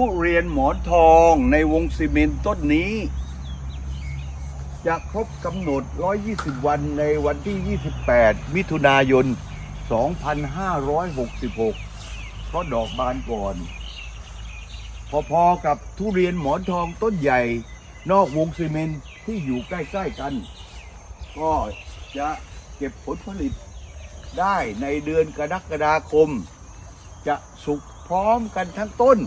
ทุเรียนหมอนทองในวงซีเมนต้นนี้ จะครบกำหนด 120 วันในวันที่ 28 มิถุนายน 2566 เพราะดอกบานก่อน พอๆกับทุเรียนหมอนทองต้นใหญ่นอกวงซีเมนที่อยู่ใกล้ ๆ กัน ก็จะเก็บผลผลิตได้ในเดือนกรกฎาคม จะสุกพร้อมกันทั้งต้น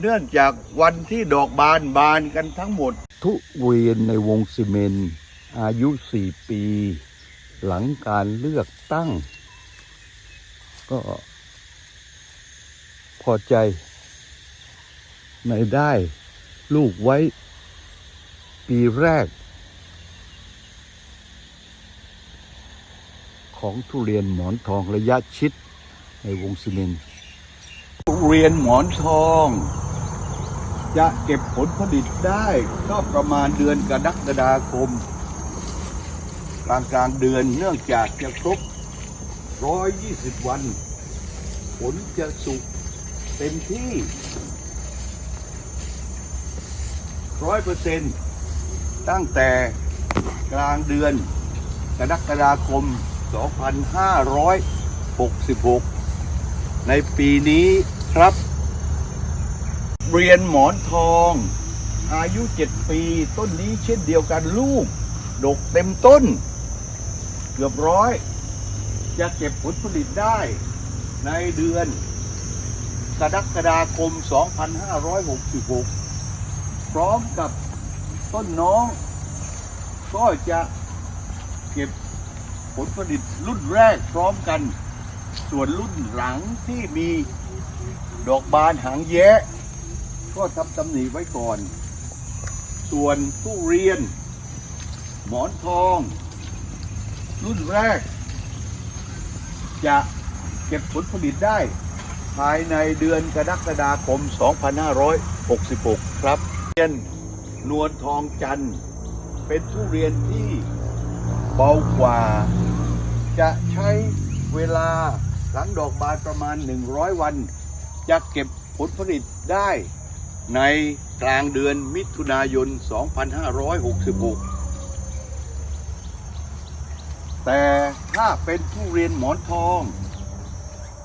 เนื่องจากวันที่ดอกบานบานกันทั้งหมด ทุเรียนในวงซีเมนต์อายุ4ปี หลังการเลือกตั้ง ก็พอใจในได้ลูกไว้ ปีแรก ของทุเรียนหมอนทองระยะชิดในวงซีเมนต์ทุเรียนหมอนทอง จะเก็บผลผลิตได้ก็ประมาณเดือนกรกฎาคม กลางกลางเดือนเนื่องจากจะครบ 120 วัน ผลจะสุกเต็มที่ร้อยเปอร์เซ็นต์ตั้งแต่กลางเดือนกรกฎาคม 2566 ในปีนี้ครับ เรียนหมอนทอง อายุ7ปี ต้นนี้เช่นเดียวกันลูก ดกเต็มต้น เกือบร้อย จะเก็บผลผลิตได้ในเดือน กรกฎาคม 2566 พร้อมกับต้นน้อง ก็จะเก็บผลผลิตรุ่นแรกพร้อมกัน ส่วนรุ่นหลังที่มีดอกบานหางแยะ ก็ทำตำหนิไว้ก่อน ส่วนทุเรียน หมอนทอง รุ่นแรก จะเก็บผลผลิตได้ ภายในเดือนกรกฎาคม 2566 ครับเรียนนวลทองจันทร์เป็นทุเรียนที่เบากว่า จะใช้เวลาหลังดอกบานประมาณ 100 วัน จะเก็บผลผลิตได้ ในกลางเดือนมิถุนายน 2566 แต่ถ้าเป็นทุเรียนหมอนทอง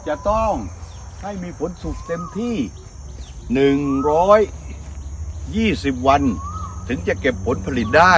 จะต้องให้มีผลสุกเต็มที่ 120 วัน ถึงจะเก็บผลผลิตได้